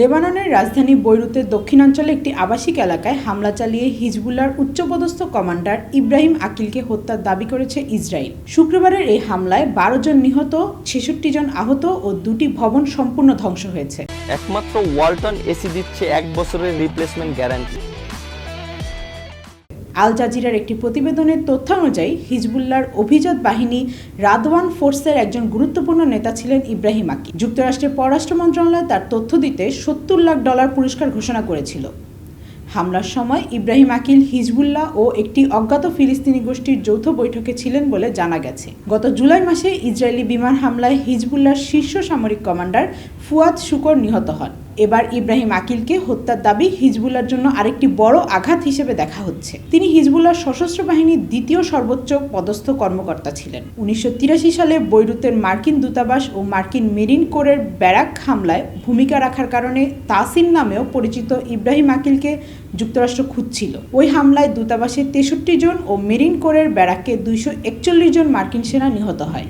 লেবাননের রাজধানী বৈরুতের দক্ষিণাঞ্চলে একটি আবাসিক এলাকায় হামলা চালিয়ে হিজবুল্লার উচ্চপদস্থ কমান্ডার ইব্রাহিম আকিলকে হত্যার দাবি করেছে ইসরায়েল। শুক্রবারের এই হামলায় বারো জন নিহত, ছেষট্টি জন আহত ও দুটি ভবন সম্পূর্ণ ধ্বংস হয়েছে। একমাত্র ওয়ালটন এসি দিচ্ছে এক বছরের রিপ্লেসমেন্ট গ্যারান্টি আল জাজিরার একটি প্রতিবেদনের তথ্য অনুযায়ী, হিজবুল্লাহর অভিজাত বাহিনী রাদওয়ান ফোর্সের একজন গুরুত্বপূর্ণ নেতা ছিলেন ইব্রাহিম আকি যুক্তরাষ্ট্রের পররাষ্ট্র মন্ত্রণালয় তার তথ্য দিতে সত্তর লাখ ডলার পুরস্কার ঘোষণা করেছিল। হামলার সময় ইব্রাহিম আকিল, হিজবুল্লাহ ও একটি অজ্ঞাত ফিলিস্তিনি গোষ্ঠীর যৌথ বৈঠকে ছিলেন বলে জানা গেছে। গত জুলাই মাসে ইসরায়েলি বিমান হামলায় হিজবুল্লাহর শীর্ষ সামরিক কমান্ডার ফুয়াদ শুকর নিহত হন। এবার ইব্রাহিম আকিলকে হত্যার দাবি হিজবুল্লার জন্য আরেকটি বড় আঘাত হিসেবে দেখা হচ্ছে। তিনি হিজবুল্লাহর সশস্ত্র বাহিনীর দ্বিতীয় সর্বোচ্চ পদস্থ কর্মকর্তা ছিলেন। উনিশশো তিরাশি সালে বৈরুতের মার্কিন দূতাবাস ও মার্কিন মেরিন কোরের ব্যারাক হামলায় ভূমিকা রাখার কারণে তাসিন নামেও পরিচিত ইব্রাহিম আকিলকে যুক্তরাষ্ট্র খুঁজছিল। ওই হামলায় দূতাবাসের তেষট্টি জন ও মেরিন কোরের ব্যারাকে দুইশো একচল্লিশ জন মার্কিন সেনা নিহত হয়।